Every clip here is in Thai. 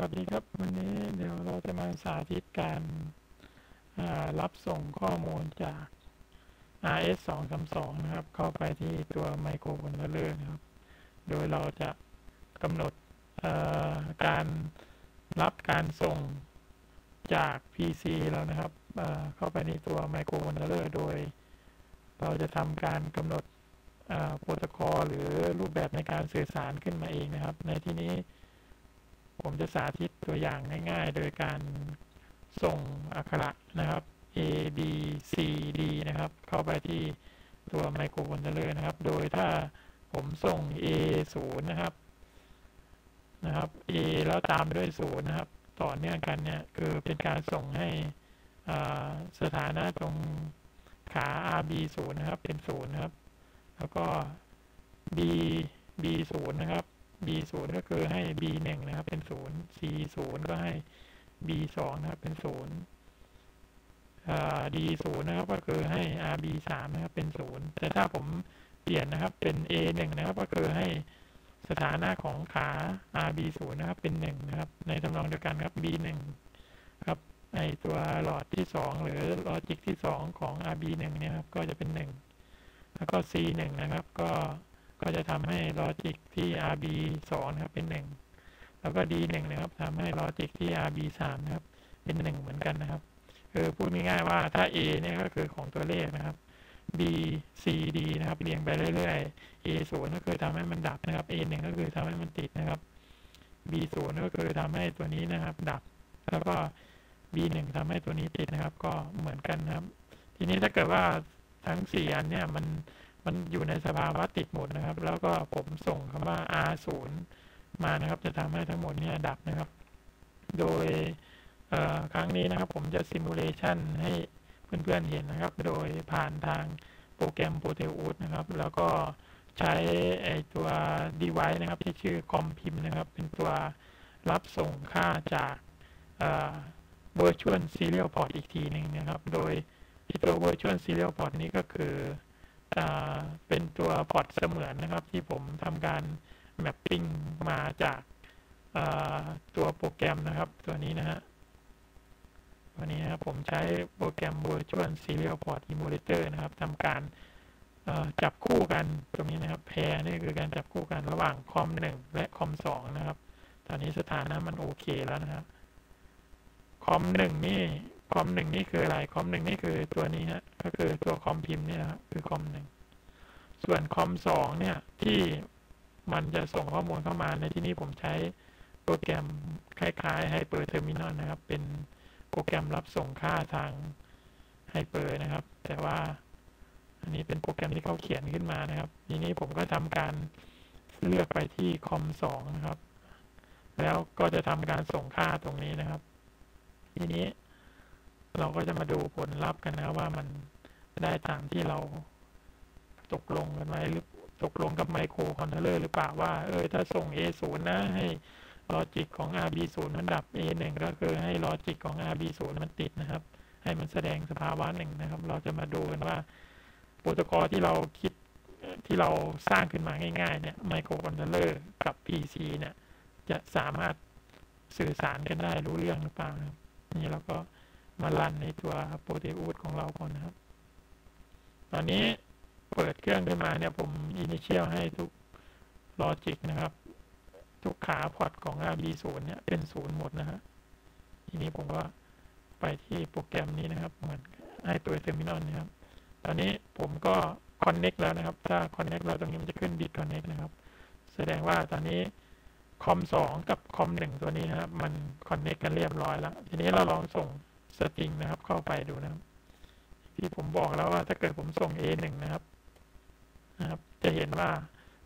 วัสดีครับ วันนี้เดี๋ยวเราจะมาสาธิตการรับส่งข้อมูลจาก RS 2 3 2นะครับ เข้าไปที่ตัวไมโครคอนโทรลเลอร์นะครับ โดยเราจะกำหนดการรับการส่งจาก PC แล้วนะครับเข้าไปในตัวไมโครคอนโทรลเลอร์โดย เราจะทำการกำหนดโปรโตคอลหรือรูปแบบในการสื่อสารขึ้นมาเองนะครับ ในที่นี้ ผมจะสาธิตตัวอย่างง่ายๆ โดยการส่งอักขระนะครับ A B C D นะครับ เข้าไปที่ตัวไมโครคอนโทรลเลอร์นะครับ โดยถ้าผมส่ง A 0นะครับนะครับ A แล้วตามด้วย0นะครับ ต่อเนื่องกันเนี่ย คือเป็นการส่งให้สถานะตรงขา RB 0นะครับ เป็น0นะครับ แล้วก็ B B 0นะครับ b 0ก็คือให้ b 1นะครับ เป็น0 c 0ก็ให้ b 2นะครับ เป็น0 d 0นย์นะครับ ก็คือให้ rb 3นะครับ เป็น0แต่ถ้าผมเปลี่ยนนะครับ เป็น a 1นะครับ ก็คือให้สถานะของขา rb 0นะครับ เป็น1นะครับ ในทำนองเดียวกันครับ b 1ครับในตัวหลอดที่ 2 หรือลอจิกที่ 2 ของ rb 1 เนี่ยครับ ก็จะเป็น 1 แล้วก็ c 1 นะครับ ก็ ก็จะทำให้ลอจิกที่ RB 2นะครับเป็น1แล้วก็ D 1นะครับทำให้ลอจิกที่ RB 3นะครับเป็น1เหมือนกันนะครับคือพูดง่ายๆว่าถ้า A เนี่ยก็คือของตัวเลขนะครับ B C D นะครับเรียงไปเรื่อยๆ A 0ก็คือทำให้มันดับนะครับ A 1ก็คือทำให้มันติดนะครับ B 0ก็คือทำให้ตัวนี้นะครับ ดับ แล้วก็ B 1ทำให้ตัวนี้ติดนะครับ ก็เหมือนกันนะครับ ทีนี้ถ้าเกิดว่าทั้ง 4 อันเนี่ยมัน มันอยู่ในสภาวะติดหมดนะครับ แล้วก็ผมส่งคำว่า R 0มานะครับ จะทำให้ทั้งหมดนี้ดับนะครับ โดยครั้งนี้นะครับผมจะซิมูเลชันให้เพื่อนๆเห็นนะครับ โดยผ่านทางโปรแกรม Proteus นะครับ แล้วก็ใช้ไอตัว device นะครับ ที่ชื่อคอมพิมนะครับ เป็นตัวรับส่งค่าจาก virtual serial port อีกทีหนึ่งนะครับ โดยตัว virtual serial port นี้ก็คือ เป็นตัวพอร์ตเสมือนนะครับ ที่ผมทำการแมปปิ้งมาจากตัวโปรแกรมนะครับ ตัวนี้นะฮะตัวนี้นะครับผมใช้โปรแกรม Virtual Serial Port Emulator นะครับทำการจับคู่กันตรงนี้นะครับแพรนี่คือการจับคู่กันระหว่างคอม1และคอม2นะครับ ตอนนี้สถานะมันโอเคแล้วนะครับคอม1นี่ คอมหนึ่งนี่คืออะไรคอมหนึ่งนี่คือตัวนี้ฮะก็คือตัวคอมพิมพ์เนี่ยครับคือคอมหนึ่งส่วนคอมสองเนี่ยที่มันจะส่งข้อมูลเข้ามาในที่นี้ผมใช้โปรแกรมคล้ายๆไฮเปอร์เทอร์มินอลนะครับ เป็นโปรแกรมรับส่งค่าทางไฮเปอร์นะครับ แต่ว่าอันนี้เป็นโปรแกรมที่เขาเขียนขึ้นมานะครับ ทีนี้ผมก็ทำการเลือกไปที่คอมสองนะครับ แล้วก็จะทำการส่งค่าตรงนี้นะครับ ทีนี้ เราก็จะมาดูผลลัพธ์กันนะว่ามันได้ตามที่เราตกลงกันไว้หรือตกลงกับไมโครคอนโทรลเลอร์หรือเปล่าว่า เออถ้าส่ง A 0 นะให้ลอจิกของ RB 0 มันดับ A 1 ก็คือให้ลอจิกของ RB 0 มันติดนะครับ ให้มันแสดงสภาวะหนึ่งนะครับ เราจะมาดูกันว่าโปรโตคอลที่เราคิดที่เราสร้างขึ้นมาง่ายๆเนี่ยไมโครคอนโทรลเลอร์กับ PC เนี่ยจะสามารถสื่อสารกันได้รู้เรื่องหรือเปล่านี่เราก็ มาลันในตัวโปรตีอูดของเราก่อนนะครับ ตอนนี้เปิดเครื่องขึ้นมาเนี่ยผมอินิเชียลให้ทุกลอจิกนะครับ ทุกขาพอร์ตของ RB0 เนี่ยเป็นศูนย์หมดนะฮะทีนี้ผมก็ไปที่โปรแกรมนี้นะครับเหมือนให้ตัวเทอร์มินอลนะครับ ตอนนี้ผมก็คอนเน็กแล้วนะครับ ถ้าคอนเน็กเราตรงนี้มันจะขึ้นบิตคอนเน็กนะครับ แสดงว่าตอนนี้คอม2กับคอม1ตัวนี้นะครับ มันคอนเน็กกันเรียบร้อยแล้ว ทีนี้เราลองส่ง สตริงนะครับ เข้าไปดูนะครับ ที่ผมบอกแล้วว่าถ้าเกิดผมส่ง A 1 นะครับ นะครับ จะเห็นว่า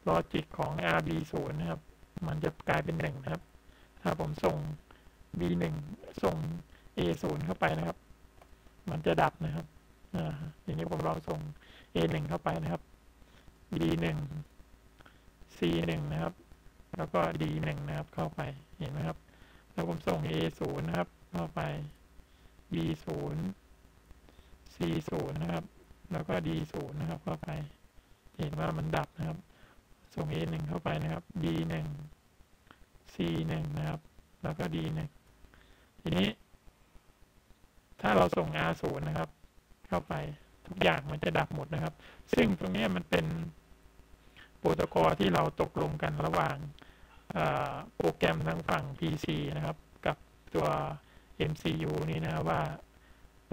ลอจิกของ RB 0 นะครับ มันจะกลายเป็น1นะครับ ถ้าผมส่ง B 1 ส่ง A 0 เข้าไปนะครับ มันจะดับนะครับอ่าทีนี้ผมลองส่ง A 1 เข้าไปนะครับ B 1 C 1 นะครับ แล้วก็ D 1 นะครับเข้าไปเห็นไหมครับ แล้วผมส่ง A 0 นะครับเข้าไป b 0 c 0นะครับ แล้วก็ d 0นะครับ เข้าไป เห็นว่ามันดับนะครับ ส่ง a 1เข้าไปนะครับ b 1 c 1นะครับ แล้วก็ D หนึ่งทีนี้ ถ้าเราส่ง R ศูนย์นะครับ เข้าไปทุกอย่างมันจะดับหมดนะครับ ซึ่งตรงนี้มันเป็นโปรโตคอลที่เราตกลงกันระหว่างโปรแกรมทางฝั่ง PC นะครับ กับตัว MCU นี้นะครับว่า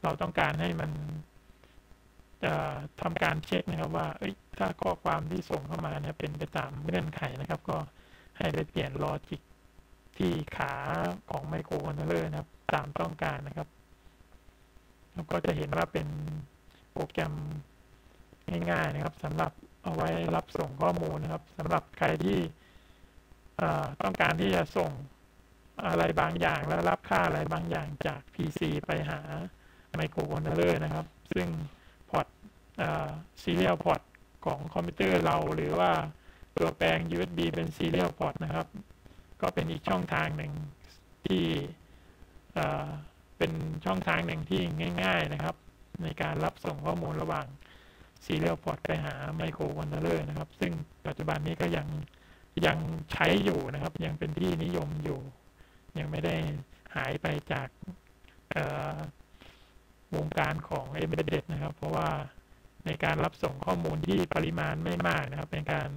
เราต้องการให้มันจะทำการเช็คนะครับว่าถ้าข้อความที่ส่งเข้ามาเนี่ยเป็นไปตามเงื่อนไขนะครับ ก็ให้ไปเปลี่ยนลอจิกที่ขาของไมโครคอนโทรลเลอร์นะครับ ตามต้องการนะครับแล้วก็จะเห็นว่าเป็นโปรแกรมง่ายๆนะครับสำหรับเอาไว้รับส่งข้อมูลนะครับสำหรับใครที่ต้องการที่จะส่ง อะไรบางอย่างแล้วรับค่าอะไรบางอย่างจาก PC ไปหาไมโครคอนโทรลเลอร์นะครับ ซึ่งพอร์ตซีเรียลพอร์ตของคอมพิวเตอร์เราหรือว่าตัวแปลง USB เป็นซีเรียลพอร์ตนะครับ ก็เป็นอีกช่องทางหนึ่งที่เป็นช่องทางหนึ่งที่ง่าย ๆนะครับ ในการรับส่งข้อมูลระหว่างซีเรียลพอร์ตไปหาไมโครคอนโทรลเลอร์นะครับ ซึ่งปัจจุบันนี้ก็ยังยังใช้อยู่นะครับ ยังเป็นที่นิยมอยู่ ยังไม่ได้หายไปจากวงการของ Embedded นะครับ เพราะว่าในการรับส่งข้อมูลที่ปริมาณไม่มากนะครับ เป็นการ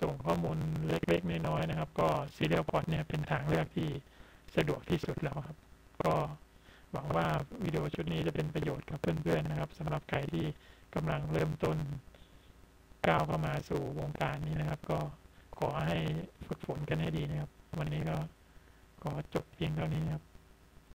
ส่งข้อมูลเล็กๆน้อยๆนะครับ ก็ Serial Port เนี่ยเป็นทางเลือกที่สะดวกที่สุดแล้วครับ ก็หวังว่าวิดีโอชุดนี้จะเป็นประโยชน์กับเพื่อนๆนะครับสำหรับใครที่กำลังเริ่มต้นก้าวเข้ามาสู่วงการนี้นะครับ ก็ขอให้ฝึกฝนกันให้ดีนะครับ วันนี้ก็ ขอจบเพียงเท่านี้ครับ